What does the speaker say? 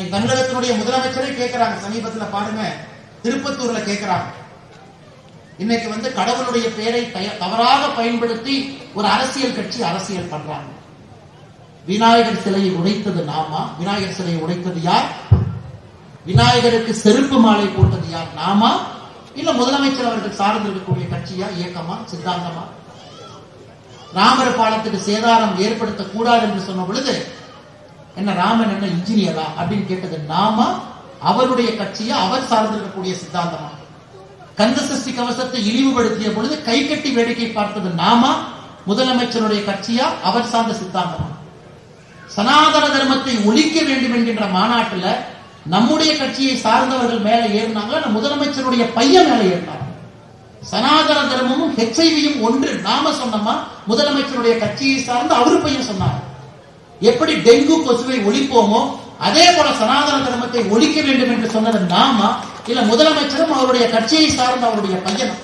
இன்னைக்கு தமிழகத்தினுடைய முதலமைச்சரே கேட்கிறாங்க சமீபத்துல பாருங்க. திருப்பத்தூர்ல கேட்கிறாங்க இன்னைக்கு வந்து கடவுளுடைய பெயரை தய- தவறாக பயன்படுத்தி ஒரு அரசியல் கட்சி அரசியல் பண்றாங்க. விநாயகர் சிலையை உடைத்தது நாமா? விநாயகர் சிலையை உடைத்தது யார்? விநாயகருக்கு செருப்பு மாலை போட்டது யார்? நாமா? இல்ல முதலமைச்சர் அவர்கள் சார்ந்து இருக்கக்கூடிய கட்சியா இயக்கமா சித்தாந்தமா? ராமர் பாலத்துக்கு சேதாரம் ஏற்படுத்தக்கூடாது என்று சொன்ன பொழுது என்ன ராமன் என்ன இன்ஜினியரா அப்படின்னு கேட்டது நாமா அவருடைய கட்சியா அவர் சார்ந்திருக்கக்கூடிய சித்தாந்தமா? கந்த சஷ்டி கவசத்தை இழிவுபடுத்திய பொழுது கை கட்டி வேடிக்கை பார்த்தது நாமா முதலமைச்சருடைய கட்சியா அவர் சார்ந்த சித்தாந்தமா? சனாதன தர்மத்தை ஒழிக்க வேண்டும் என்கின்ற மாநாட்டுல நம்முடைய கட்சியை சார்ந்தவர்கள் மேல ஏறினாங்க முதலமைச்சருடைய பையன் மேல ஏறினாங்க சனாதன தர்மமும் ஹெச்ஐவியும் ஒன்று. நாம சொன்னோமா முதலமைச்சருடைய கட்சியை சார்ந்து அவரு பையன் சொன்னார்? எப்படி டெங்கு கொசுவை ஒழிப்போமோ அதே போல சனாதன தர்மத்தை ஒழிக்க வேண்டும் என்று சொன்னது நாமா இல்ல முதலமைச்சரும் அவருடைய கட்சியை சார்ந்த அவருடைய பையனும்.